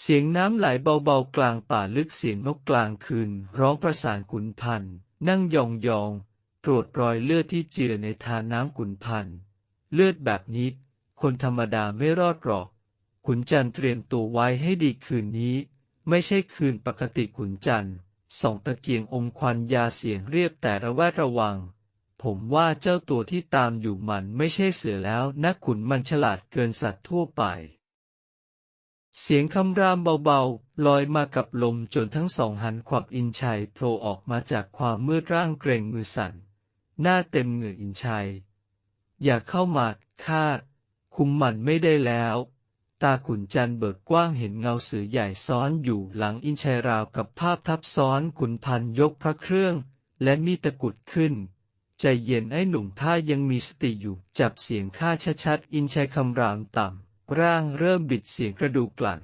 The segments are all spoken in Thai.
เสียงน้ำไหลเบาๆกลางป่าลึกเสียงนกกลางคืน ร้องประสานขุนพันธ์นั่งยองๆตรวจรอยเลือดที่เจือในทาน้ำขุนพันธ์เลือดแบบนี้ คนธรรมดาไม่รอดหรอก ขุนจันทร์เตรียมตัวไว้ให้ดีคืนนี้ ไม่ใช่คืนปกติขุนจันทร์ส่องตะเกียงอมควันยาเสียงเรียบแต่ระแวดระวัง ผมว่าเจ้าตัวที่ตามอยู่มันไม่ใช่เสือแล้วนะขุนมันฉลาดเกินสัตว์ทั่วไป เสียงคำรามเบาๆ ลอยมากับลมจนทั้งสองหันขวับอินชัยโผล่ออกมาจากความมืดร่างเกรงมือสั่น หน้าเต็มเหงื่ออินชัย อย่าเข้ามาข้าคุมมันไม่ได้แล้ว ตาขุนจันเบิกกว้างเห็นเงาสือใหญ่ซ้อนอยู่หลังอินชัยราวกับภาพทับซ้อนขุนพันยกพระเครื่อง และมีตะกุดขึ้น ใจเย็นไอ้หนุ่มถ้ายังมีสติอยู่จับเสียงข้าชัดๆอินชัยคำรามต่ำ ร่างเริ่มบิดเสียงกระดูกกลั่น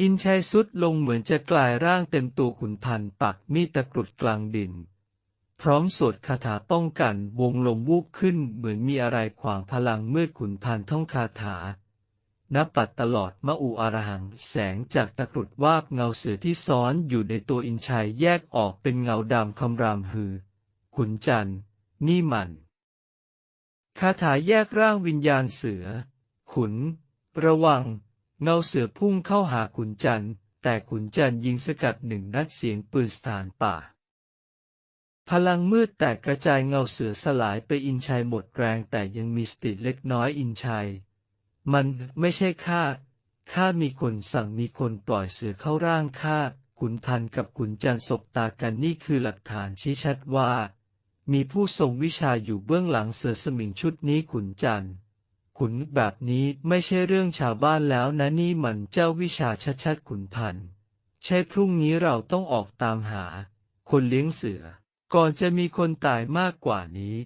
อินชัยสุดลงเหมือนจะกลายร่างเต็มตัวขุนพันปักมีดตะกรุดกลางดิน พร้อมสวดคาถาป้องกันวงลมวูบขึ้นเหมือนมีอะไรขวางพลังมืดขุนพันท่องคาถานับปัดตลอดมะอูอารหัง แสงจากตะกรุดวาบเงาเสือที่ซ้อนอยู่ในตัวอินชัยแยกออกเป็นเงาดำคำรามฮือ ขุนจันนี่มัน คาถาแยกร่างวิญญาณเสือ ขุน ระวัง เงาเสือพุ่งเข้าหาขุนจันทร์ แต่ขุนจันทร์ยิงสกัดหนึ่งนัดเสียงปืนสถานป่า พลังมืดแตกกระจายเงาเสือสลายไปอินชัยหมดแรงแต่ยังมีสติเล็กน้อยอินชัย มันไม่ใช่ข้า ข้ามีคนสั่งมีคนปล่อยเสือเข้าร่างข้า ขุนพันกับขุนจันทร์สบตากันนี่คือหลักฐานชี้ชัดว่า มีผู้ทรงวิชาอยู่เบื้องหลังเสือสมิงชุดนี้ขุนจันทร์ ขุนแบบนี้ไม่ใช่เรื่องชาวบ้านแล้วนะนี่มันเจ้าวิชาชัดๆขุนพันธ์ใช่พรุ่งนี้เราต้องออกตามหา คนเลี้ยงเสือ ก่อนจะมีคนตายมากกว่านี้